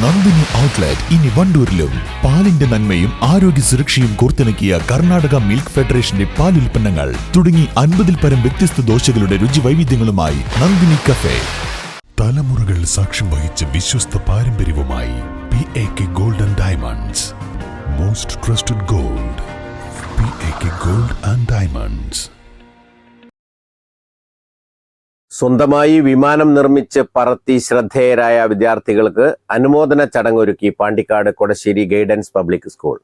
Nandini outlet ഇനി വണ്ടൂരിലും. പാലിന്റെ നന്മയും ആരോഗ്യ സുരക്ഷയും കോർത്തിണക്കിയ കർണാടക മിൽക്ക് ഫെഡറേഷന്റെ പാൽ ഉൽപ്പന്നങ്ങൾ തുടങ്ങി അൻപതിൽ പരം വ്യത്യസ്ത ദോശകളുടെ രുചി വൈവിധ്യങ്ങളുമായി നന്ദിനി കഫേ. തലമുറകൾ സാക്ഷ്യം വഹിച്ച വിശ്വസ്ത പാരമ്പര്യവുമായി P A K gold and diamonds most trusted gold P A K gold and diamonds സ്വന്തമായി വിമാനം നിർമ്മിച്ച് പറത്തി ശ്രദ്ധേയരായ വിദ്യാർത്ഥികൾക്ക് അനുമോദന ചടങ്ങൊരുക്കി Pandikkad Kodassery guidance public school.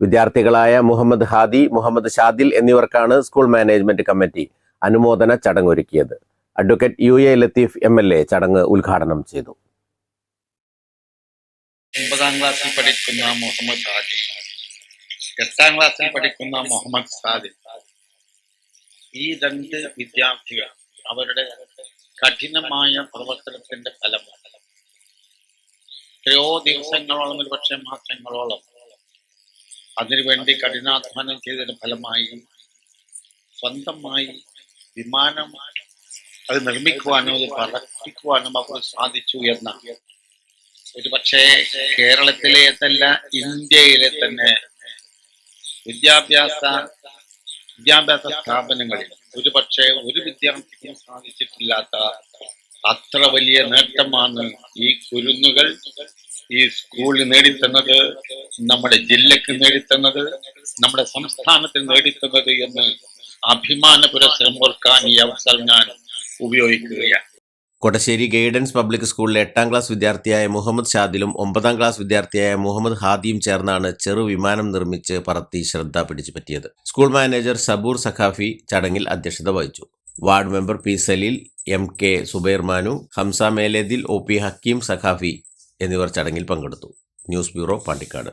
വിദ്യാർത്ഥികളായ Muhammad Hadi Muhammad Shadil എന്നിവർക്കാണ് സ്കൂൾ മാനേജ്മെന്റ് കമ്മിറ്റി അനുമോദന ചടങ്ങൊരുക്കിയത്. Advocate U A Latheef M L A ചടങ്ങ് ഉദ്ഘാടനം ചെയ്തു. ഒമ്പതാം ക്ലാസ്സിൽ പഠിക്കുന്ന മുഹമ്മദ് ഹാദി എട്ടാം ക്ലാസ്സിൽ പഠിക്കുന്ന മുഹമ്മദ് സാദിഖ് ഈ രണ്ട് വിദ്യാർത്ഥികൾ അവരുടെ കഠിനമായ പ്രവർത്തനത്തിന്റെ ഫലമാണ്. എത്രയോ ദിവസങ്ങളോളം ഒരു പക്ഷേ മാസങ്ങളോളം അതിനുവേണ്ടി കഠിനാധ്വാനം ചെയ്തതിന്റെ ഫലമായി സ്വന്തമായി വിമാനം അത് നിർമ്മിക്കുവാനും അത് പറപ്പിക്കുവാനും അവർ സാധിച്ചു എന്ന ഒരു പക്ഷേ കേരളത്തിലെ തന്നെ ഇന്ത്യയിലെ തന്നെ വിദ്യാഭ്യാസ വിദ്യാഭ്യാസ സ്ഥാപനങ്ങളിൽ ഒരു പക്ഷേ ഒരു വിദ്യാർത്ഥിക്കും സാധിച്ചിട്ടില്ലാത്ത അത്ര വലിയ നേട്ടമാണ് ഈ കുരുന്നുകൾ ഈ സ്കൂളിൽ നേടിത്തന്നത് നമ്മുടെ ജില്ലക്ക് നേടിത്തന്നത് നമ്മുടെ സംസ്ഥാനത്തിന് നേടിത്തന്നത് എന്ന് അഭിമാന പുരസ്സരം ഓർക്കാൻ ഈ അവസരം ഞാൻ ഉപയോഗിക്കുകയാണ്. കൊടശ്ശേരി ഗൈഡൻസ് പബ്ലിക് സ്കൂളിലെ എട്ടാം ക്ലാസ് വിദ്യാർത്ഥിയായ മുഹമ്മദ് ഷാദിലും ഒമ്പതാം ക്ലാസ് വിദ്യാർത്ഥിയായ മുഹമ്മദ് ഹാദിയും ചേർന്നാണ് ചെറു വിമാനം നിർമ്മിച്ച് പറത്തി ശ്രദ്ധ പിടിച്ചുപറ്റിയത്. സ്കൂൾ മാനേജർ സബൂർ സഖാഫി ചടങ്ങിൽ അധ്യക്ഷത വഹിച്ചു. Ward member P Saleel M K സുബൈർമാനു Hamza Meledil O P Hakeem Saqafi എന്നിവർ ചടങ്ങിൽ പങ്കെടുത്തു. News bureau Pandikkad.